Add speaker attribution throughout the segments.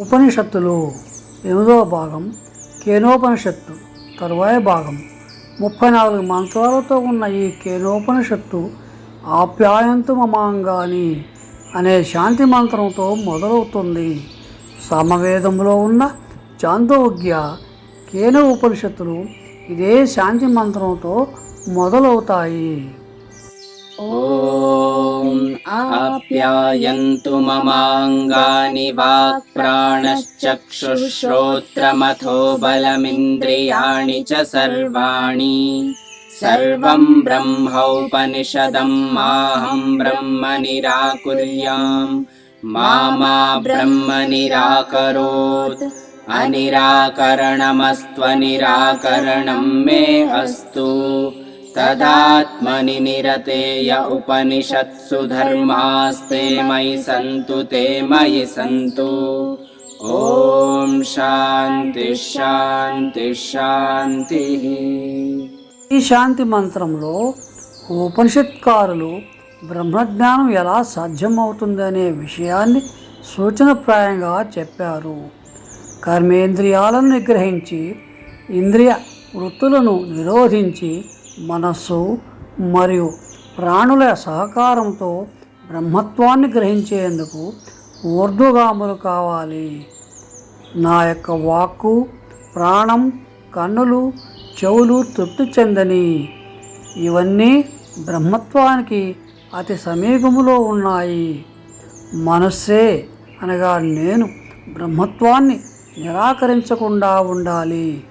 Speaker 1: ఉపనిషత్తులు ఎనిమిదవ భాగం కేనోపనిషత్తు తరువాయ భాగం. ముప్పై నాలుగు మంత్రాలతో ఉన్న ఈ కేనోపనిషత్తు ఆప్యాయంతు మమాంగాని అనే శాంతి మంత్రంతో మొదలవుతుంది. సామవేదంలో ఉన్న చాందోగ్య కేన ఉపనిషత్తులు ఇదే శాంతి మంత్రంతో మొదలవుతాయి.
Speaker 2: ఓ आप्यायन्तु ममाङ्गानि वाक्प्राणश्चक्षुश्रोत्रमथो बलमिन्द्रियाणि च सर्वाणि। सर्वं ब्रह्मोपनिषदं माहं ब्रह्म निराकुर्याम् मा ब्रह्म निराकरोत् अनिराकरणमस्त्वनिराकरणं मे अस्तु तदात्मनि निरतेय उपनिषत्सु धर्मास्ते मयि सन्तु ते मयि सन्तु ॐ शान्तिः शान्तिः शान्तिः
Speaker 1: ఈ శాంతి మంత్రంలో ఉపనిషత్కారులు బ్రహ్మజ్ఞానం ఎలా సాధ్యమవుతుందనే విషయాన్ని సూచనప్రాయంగా చెప్పారు కర్మేంద్రియాలను నిగ్రహించి ఇంద్రియ వృత్తులను నిరోధించి మనస్సు మరియు ప్రాణుల సహకారంతో బ్రహ్మత్వాన్ని గ్రహించేందుకు ఊర్ధ్వగాములు కావాలి. నా యొక్క వాక్కు ప్రాణం కన్నులు చెవులు తృప్తి చెందని. ఇవన్నీ బ్రహ్మత్వానికి అతి సమీపములో ఉన్నాయి. మనస్సే అనగా నేను బ్రహ్మత్వాన్ని నిరాకరించకుండా ఉండాలి.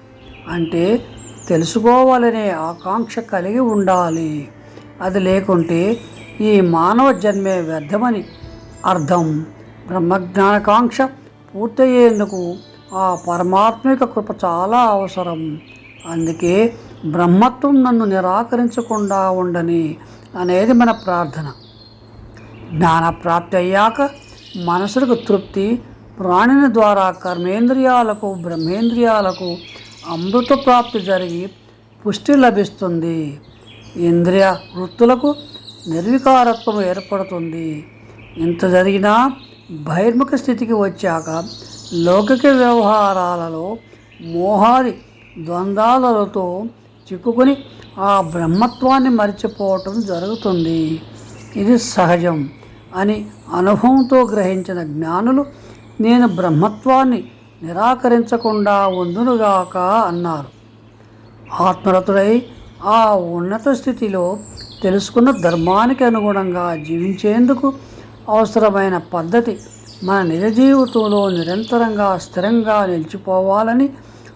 Speaker 1: అంటే తెలుసుకోవాలనే ఆకాంక్ష కలిగి ఉండాలి. అది లేకుంటే ఈ మానవ జన్మే వ్యర్థమని అర్థం. బ్రహ్మజ్ఞానకాంక్ష పూర్తయ్యేందుకు ఆ పరమాత్మిక కృప చాలా అవసరం. అందుకే బ్రహ్మత్వం నన్ను నిరాకరించకుండా ఉండని అనేది మన ప్రార్థన. జ్ఞానప్రాప్తి అయ్యాక మనసులకు తృప్తి ప్రాణిని ద్వారా కర్మేంద్రియాలకు బ్రహ్మేంద్రియాలకు అమృత ప్రాప్తి జరిగి పుష్టి లభిస్తుంది. ఇంద్రియ వృత్తులకు నిర్వికారత్వం ఏర్పడుతుంది. ఇంత జరిగినా బహిర్ముఖ స్థితికి వచ్చాక లౌకిక వ్యవహారాలలో మోహాది ద్వంద్వాలతో చిక్కుకొని ఆ బ్రహ్మత్వాన్ని మరిచిపోవటం జరుగుతుంది. ఇది సహజం అని అనుభవంతో గ్రహించిన జ్ఞానులు నేను బ్రహ్మత్వాన్ని నిరాకరించకుండా ఉందునుగాక అన్నారు. ఆత్మరతుడై ఆ ఉన్నత స్థితిలో తెలుసుకున్న ధర్మానికి అనుగుణంగా జీవించేందుకు అవసరమైన పద్ధతి మన నిజ జీవితంలో నిరంతరంగా స్థిరంగా నిలిచిపోవాలని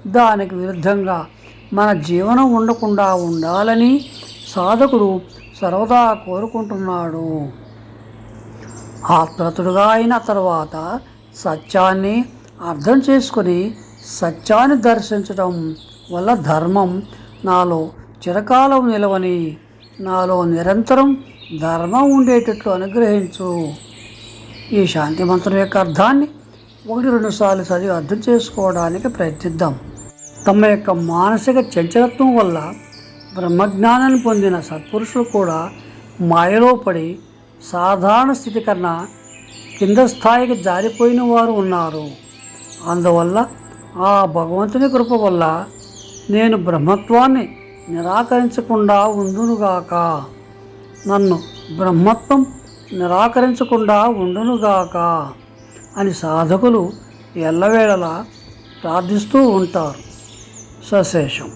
Speaker 1: దానికి విరుద్ధంగా మన జీవనం ఉండకుండా ఉండాలని సాధకుడు సర్వదా కోరుకుంటున్నాడు. ఆత్మరతుడుగా అయిన తర్వాత సత్యాన్ని అర్థం చేసుకొని సత్యాన్ని దర్శించడం వల్ల ధర్మం నాలో చిరకాలం నిలవని నాలో నిరంతరం ధర్మం ఉండేటట్లు అనుగ్రహించు. ఈ శాంతి మంత్రం యొక్క అర్థాన్ని ఒకటి రెండు సార్లు చదివి అర్థం చేసుకోవడానికి ప్రయత్నిద్దాం. తమ యొక్క మానసిక చంచలత్వం వల్ల బ్రహ్మజ్ఞానాన్ని పొందిన సత్పురుషులు కూడా మాయలో పడి సాధారణ స్థితి కన్నా కింద స్థాయికి జారిపోయిన వారు ఉన్నారు. అందువల్ల ఆ భగవంతుని కృప వల్ల నేను బ్రహ్మత్వాన్ని నిరాకరించకుండా ఉండునుగాక. నన్ను బ్రహ్మత్వం నిరాకరించకుండా ఉండునుగాక అని సాధకులు ఎల్లవేళలా ప్రార్థిస్తూ ఉంటారు. సశేషం.